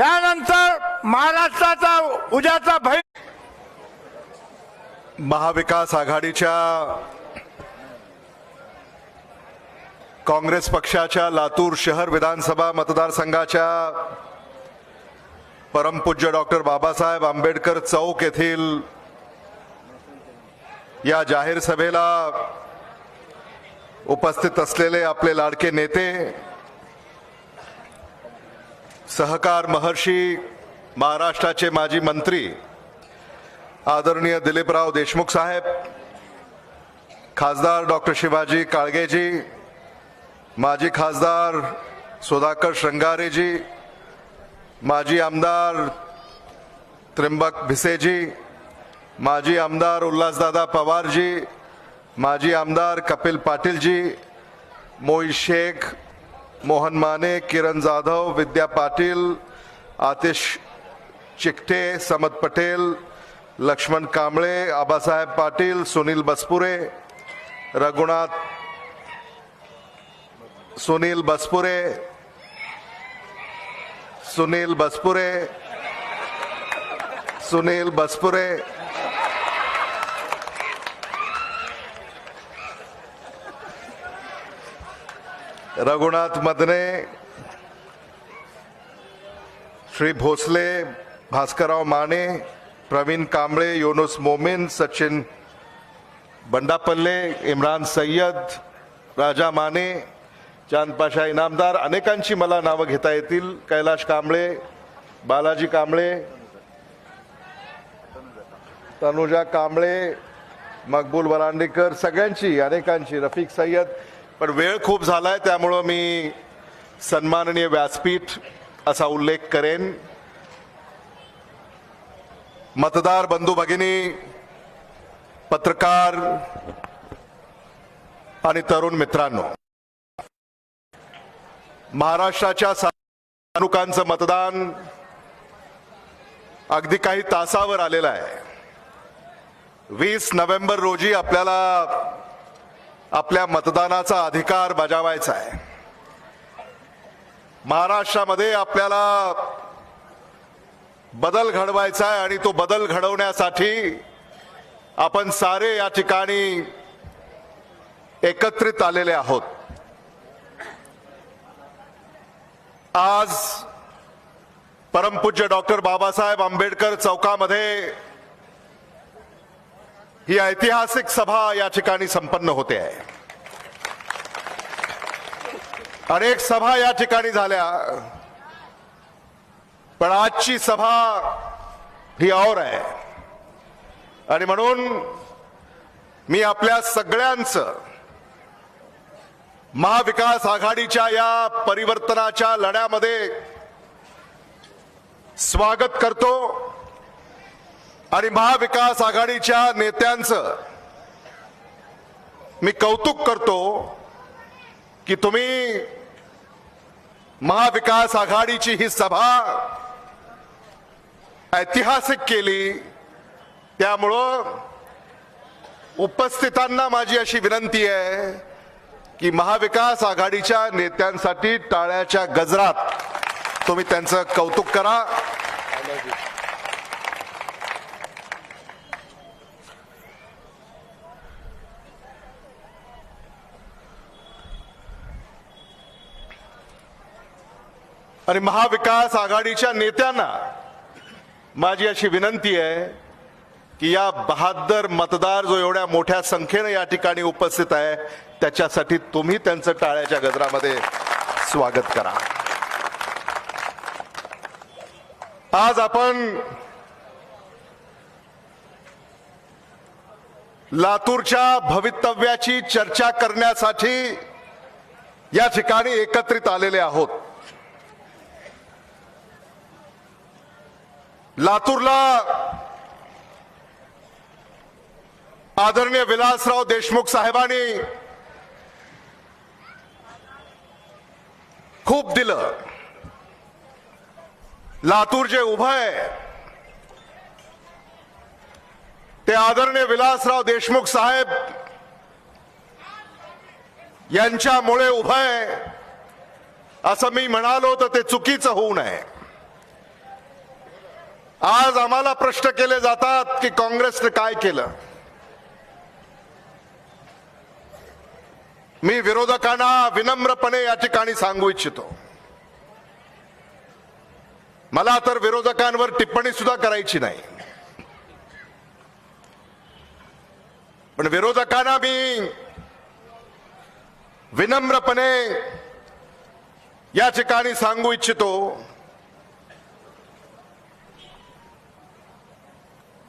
यानंतर महाराष्ट्राचा उद्याचा भय महाविकास आघाडीच्या काँग्रेस पक्षाच्या लातूर शहर विधानसभा मतदारसंघाच्या परमपूज्य डॉक्टर बाबासाहेब आंबेडकर चौक येथील या जाहीर सभेला उपस्थित असलेले आपले लाडके नेते सहकार महर्षी महाराष्ट्राचे माजी मंत्री आदरणीय दिलीपराव देशमुख साहेब खासदार डॉक्टर शिवाजी काळगेजी माजी खासदार सुधाकर श्रंगारेजी माजी आमदार त्र्यंबक भिसेजी माजी आमदार उल्हासदादा पवारजी माजी आमदार कपिल पाटीलजी मोई शेख मोहन माने किरण जाधव विद्या पाटील आतिश चिकटे समद पटेल लक्ष्मण कांबळे आबासाहेब पाटील सुनील बसपुरे रघुनाथ सुनील बसपुरे सुनील बसपुरे सुनील बसपुरे रघुनाथ मदने श्री भोसले भास्करराव माने प्रवीण कांबळे योनुस मोमिन सचिन बंडापल्ले इम्रान सय्यद राजा माने चांदपाशा इनामदार अनेकांची मला नावं घेता येतील. कैलाश कांबळे बालाजी कांबळे तनुजा कांबळे मकबूल वरांडेकर सगळ्यांची अनेकांची रफिक सय्यद पण वेळ खूप झालाय त्यामुळं मी सन्माननीय व्यासपीठ असा उल्लेख करेन. मतदार बंधू भगिनी पत्रकार आणि तरुण मित्रांनो महाराष्ट्राच्या तालुकांचं मतदान अगदी काही तासावर आलेलं आहे. वीस नोव्हेंबर रोजी आपल्याला आपल्या मतदानाचा अधिकार बजावायचा आहे. महाराष्ट्रामध्ये आपल्याला बदल घडवायचा आहे आणि तो बदल घडवण्यासाठी आपण सारे या ठिकाणी एकत्रित आलेले आहोत. आज परमपूज्य डॉक्टर बाबासाहेब आंबेडकर चौकामध्ये ही ऐतिहासिक सभा या ठिकाणी संपन्न होते आहे. अनेक सभा या ठिकाणी झाल्या. पण आजची सभा ही और आहे. आणि म्हणून मी आपल्या सगळ्यांचं महाविकास आघाडीच्या या परिवर्तनाच्या लढ्यामध्ये स्वागत करतो. आणि महाविकास आघाडीच्या नेत्यांचं मी कौतुक करतो की तुम्ही महाविकास आघाडीची ही सभा ऐतिहासिक केली. त्यामुळं उपस्थितांना माझी अशी विनंती आहे की महाविकास आघाडीच्या नेत्यांसाठी टाळ्याच्या गजरात तुम्ही त्यांचं कौतुक करा. आणि महाविकास आघाडीच्या नेत्यांना माझी अशी विनंती आहे की या बहादर मतदार जो एवढ्या मोठ्या संख्येने या ठिकाणी उपस्थित आहे त्याच्यासाठी तुम्ही त्यांचं टाळ्याच्या गजरामध्ये स्वागत करा. आज आपण लातूरच्या भवितव्याची चर्चा करण्यासाठी या ठिकाणी एकत्रित आलेले आहोत. लातूरला आदरणीय विलासराव देशमुख साहेबांनी खूप दिलं. लातूर जे उभं आहे ते आदरणीय विलासराव देशमुख साहेब यांच्यामुळे उभं आहे. असं मी म्हणालो तर ते चुकीचं होऊ नये. आज आम्हाला प्रश्न केले जातात की काँग्रेसने काय केलं? मी विरोधकांना विनम्रपणे या ठिकाणी सांगू इच्छितो. मला तर विरोधकांवर टिप्पणी सुद्धा करायची नाही. पण विरोधकांना मी विनम्रपणे या ठिकाणी सांगू इच्छितो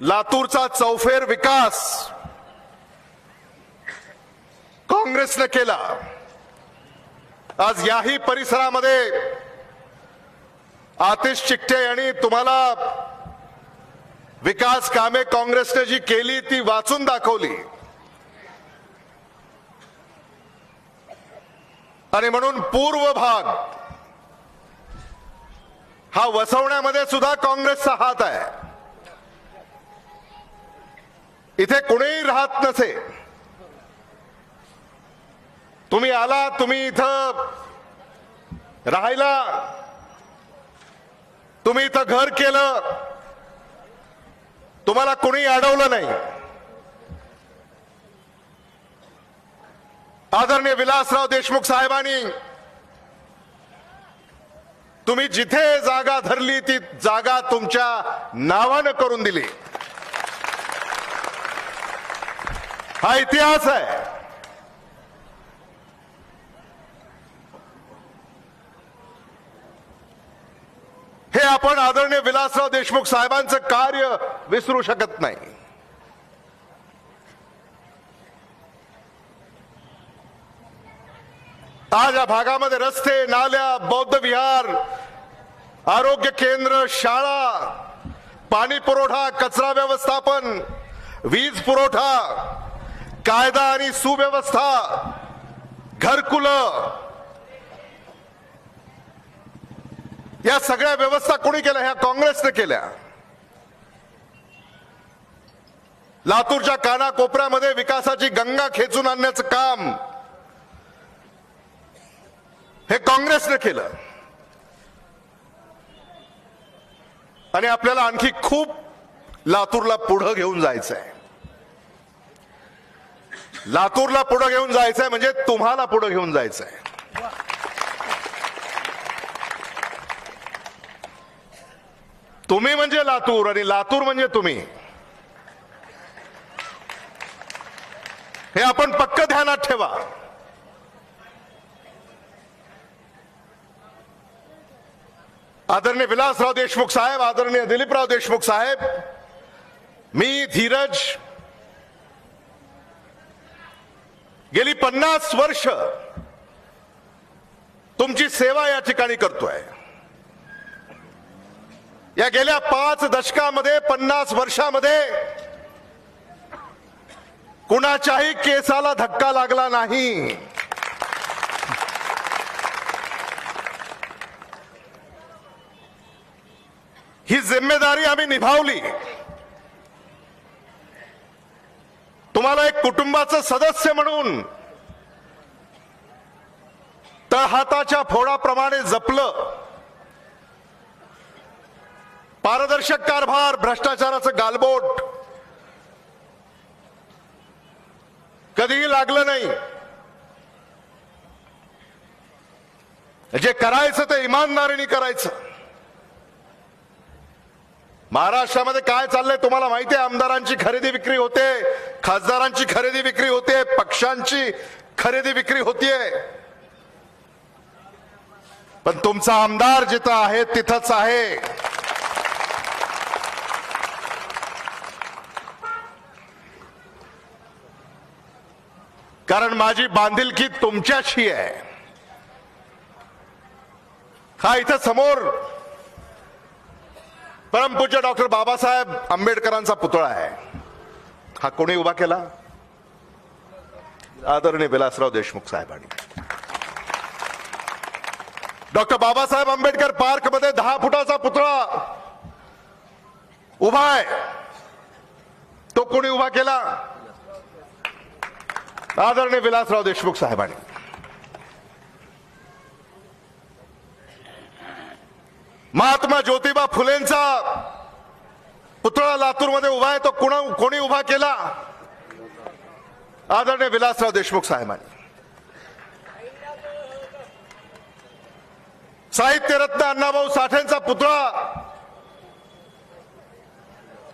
लातूरचा चौफेर विकास काँग्रेसने केला. आज याही परिसरामध्ये आतिश चिकटे यांनी तुम्हाला विकास कामे काँग्रेसने जी केली ती वाचून दाखवली. आणि म्हणून पूर्व भाग हा वसवण्यामध्ये सुद्धा काँग्रेसचा हात आहे. इथे कुणीही राहत नसे. तुम्ही आला तुम्ही इथं राहायला तुम्ही इथं घर केलं तुम्हाला कुणी अडवलं नाही. आदरणीय विलासराव देशमुख साहेबांनी तुम्ही जिथे जागा धरली ती जागा तुमच्या नावानं करून दिली. हा इतिहास आहे. हे आपण आदरणीय विलासराव देशमुख साहेबांचं कार्य विसरू शकत नाही. आज या भागामध्ये रस्ते नाल्या बौद्ध विहार आरोग्य केंद्र शाळा पाणी पुरवठा कचरा व्यवस्थापन वीज पुरवठा कायदा आणि सुव्यवस्था घरकुल या सगळ्या व्यवस्था कोणी केल्या? ह्या काँग्रेसने केल्या. लातूरच्या कानाकोपऱ्यामध्ये विकासाची गंगा खेचून आणण्याचं काम हे काँग्रेसने केलं. आणि आपल्याला आणखी खूप लातूरला पुढं घेऊन जायचं आहे लातूरला पुढं घेऊन जायचंय म्हणजे तुम्हाला पुढं घेऊन जायचंय. तुम्ही म्हणजे लातूर आणि लातूर म्हणजे तुम्ही. हे आपण पक्क ध्यानात ठेवा. आदरणीय विलासराव देशमुख साहेब आदरणीय दिलीपराव देशमुख साहेब मी धीरज गेली पन्नास वर्ष तुमची सेवा या ठिकाणी करतोय. या गेल्या पाच दशकामध्ये पन्नास वर्षामध्ये कुणाच्याही केसाला धक्का लागला नाही. ही जिम्मेदारी आम्ही निभावली. तुम्हाला एक कुटुंबाचं सदस्य म्हणून तळहाताच्या फोडाप्रमाणे जपलं. पारदर्शक कारभार भ्रष्टाचाराचं गालबोट. कधीही लागलं नाही. जे करायचं ते इमानदारीने करायचं. महाराष्ट्रामध्ये काय चाललंय तुम्हाला माहिती आहे? आमदारांची खरेदी विक्री होते खासदारांची खरेदी विक्री होते पक्षांची खरेदी विक्री होतीये. पण तुमचा आमदार जिथं आहे तिथंच आहे. कारण माझी बांधिलकी तुमच्याशी आहे. हा इथं समोर परमपूज्य डॉक्टर बाबासाहेब आंबेडकरांचा पुतळा आहे. हा कोणी उभा केला? आदरणीय विलासराव देशमुख साहेबांनी. डॉक्टर बाबासाहेब आंबेडकर पार्कमध्ये दहा फुटाचा पुतळा उभा आहे. तो कोणी उभा केला? आदरणीय विलासराव देशमुख साहेबांनी. महात्मा ज्योतिबा फुलेंचा पुतळा लातूरमध्ये उभा आहे तो कुणा कोणी उभा केला? आदरणीय विलासराव देशमुख साहेबांनी. साहित्यरत्न अण्णाभाऊ साठेंचा पुतळा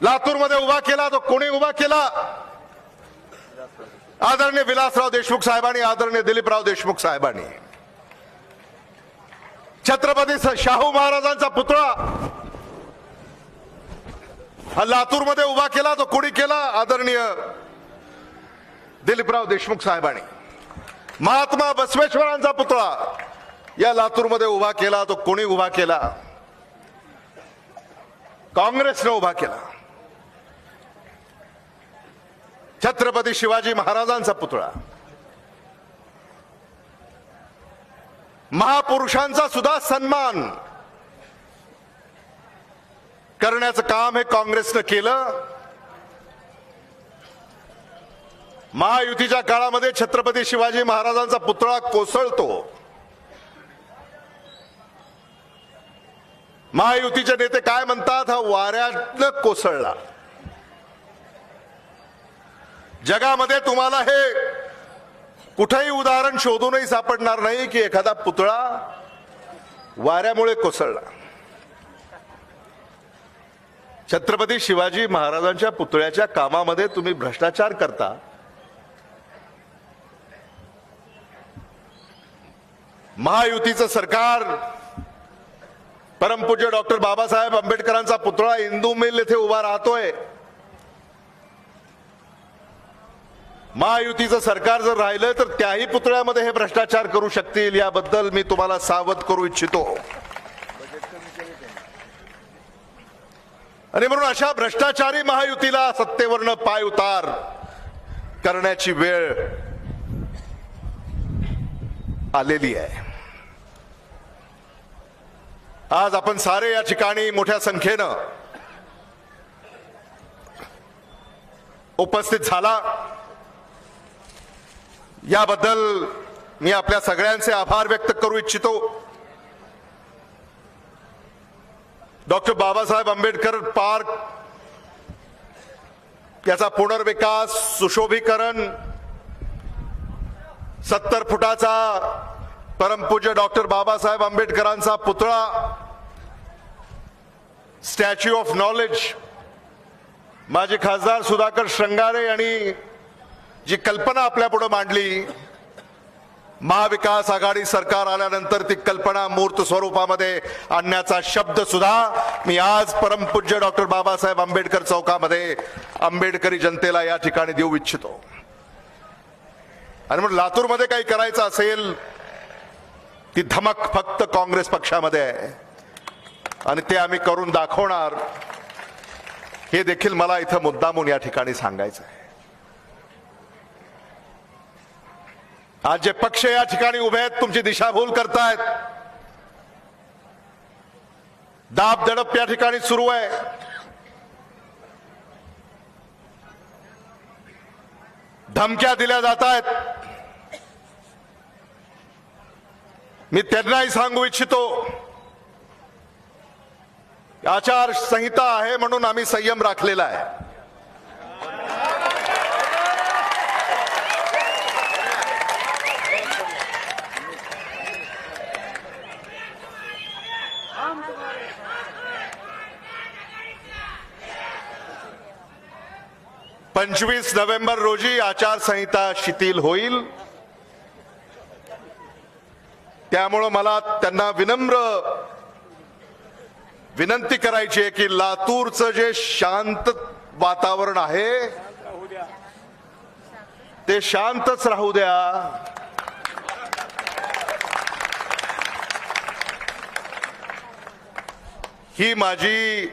लातूरमध्ये उभा केला तो कोणी उभा केला? आदरणीय विलासराव देशमुख साहेबांनी आदरणीय दिलीपराव देशमुख साहेबांनी. छत्रपती शाहू महाराजांचा पुतळा. हा लातूरमध्ये उभा केला तो कोणी केला? आदरणीय दिलीपराव देशमुख साहेबांनी. महात्मा बसवेश्वरांचा पुतळा या लातूरमध्ये उभा केला तो कोणी उभा केला? काँग्रेसने उभा केला. छत्रपती शिवाजी महाराजांचा पुतळा. महापुरुषांचा सुद्धा सन्मान करण्याचं काम हे काँग्रेसनं केलं. महायुतीच्या काळामध्ये छत्रपती शिवाजी महाराजांचा पुतळा कोसळतो. महायुतीचे नेते काय म्हणतात? हा वाऱ्यातनं कोसळला. जगामध्ये तुम्हाला हे कुठेही उदाहरण शोधूनही सापडणार नाही की एखादा पुतळा वाऱ्यामुळे कोसळला. छत्रपती शिवाजी महाराजांच्या पुतळ्याच्या कामामध्ये तुम्ही भ्रष्टाचार करता. महायुतीचं सरकार परमपूज्य डॉक्टर बाबासाहेब आंबेडकरांचा पुतळा इंदू मिल येथे उभा राहतोय. महायुतीचं सरकार जर राहिलं तर त्याही पुतळ्यामध्ये हे भ्रष्टाचार करू शकतील. याबद्दल मी तुम्हाला सावध करू इच्छितो. आणि म्हणून अशा भ्रष्टाचारी महायुतीला सत्तेवरनं पाय उतार करण्याची वेळ आलेली आहे. आज आपण सारे या ठिकाणी मोठ्या संख्येनं उपस्थित झाला. याबद्दल मी आपल्या सगळ्यांचे आभार व्यक्त करू इच्छितो. डॉक्टर बाबासाहेब आंबेडकर पार्क याचा पुनर्विकास सुशोभीकरण सत्तर फुटाचा परमपूज्य डॉक्टर बाबासाहेब आंबेडकरांचा पुतळा स्टॅच्यू ऑफ नॉलेज माजी खासदार सुधाकर श्रंगारे यांनी जी कल्पना आपल्या पुढे मांडली महाविकास आघाडी सरकार आल्यानंतर ती कल्पना मूर्त स्वरूपामध्ये आणण्याचा शब्द सुद्धा मी आज परमपूज्य डॉक्टर बाबासाहेब आंबेडकर चौकामध्ये आंबेडकरी जनतेला या ठिकाणी देऊ इच्छितो. आणि म्हणून लातूरमध्ये काही करायचं असेल ती धमक फक्त काँग्रेस पक्षामध्ये आहे. आणि ते आम्ही करून दाखवणार हे देखील मला इथं मुद्दामून या ठिकाणी सांगायचं आहे. आज जे पक्ष या ठिकाणी उभे आहेत तुमची दिशाभूल करतायत. दाब दडप या ठिकाणी सुरू आहे. धमक्या दिल्या जात आहेत मी त्यांनाही सांगू इच्छितो आचार संहिता आहे म्हणून आम्ही संयम राखलेला आहे. पंचवीस नोव्हेंबर रोजी आचारसंहिता शिथिल होईल. त्यामुळं मला त्यांना विनम्र विनंती करायची आहे की लातूरचं जे शांत वातावरण आहे ते शांतच राहू द्या. ही माझी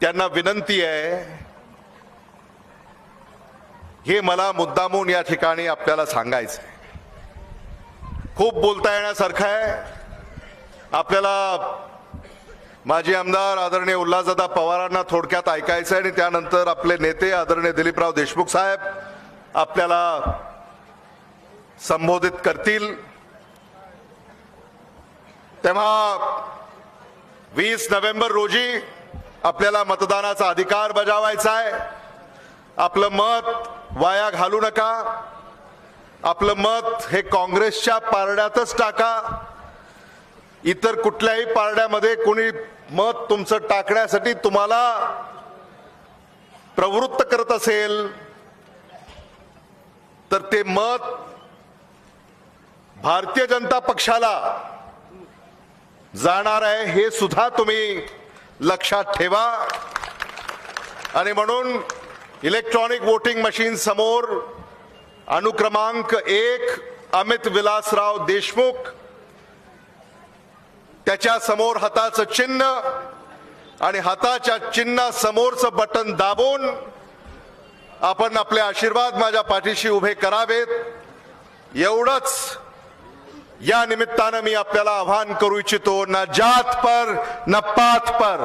त्यांना विनंती आहे. हे मला मुद्दामून या ठिकाणी आपल्याला सांगायचं खूप बोलता येण्यासारखं आहे. आपल्याला माजी आमदार आदरणीय उल्हासदादा पवारांना थोडक्यात ऐकायचं आहे आणि त्यानंतर आपले नेते आदरणीय दिलीपराव देशमुख साहेब आपल्याला संबोधित करतील. तेव्हा वीस नोव्हेंबर रोजी आपल्याला मतदानाचा अधिकार बजावायचा आहे आपलं मत वाया घालू नका. आपलं मत हे काँग्रेसच्या पारड्यातच टाका. इतर कुठल्याही पारड्यामध्ये कोणी मत तुमचं टाकण्यासाठी तुम्हाला प्रवृत्त करत असेल तर ते मत भारतीय जनता पक्षाला जाणार आहे हे सुद्धा तुम्ही लक्षात ठेवा. आणि म्हणून इलेक्ट्रॉनिक वोटिंग मशीन समोर अनुक्रमांक एक अमित विलासराव देशमुख. त्याच्यासमोर हाताचं चिन्ह आणि हाताच्या चिन्हा समोरचं बटन दाबून आपण आपले आशीर्वाद माझ्या पाठीशी उभे करावेत. एवढंच या निमित्तानं मी आपल्याला आव्हान करू इच्छितो न जात पर न पात पर.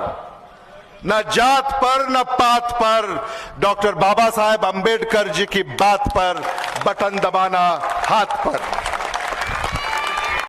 न जात पर न पात पर। डॉक्टर बाबा साहेब अंबेडकर जी की बात पर बटन दबाना हाथ पर।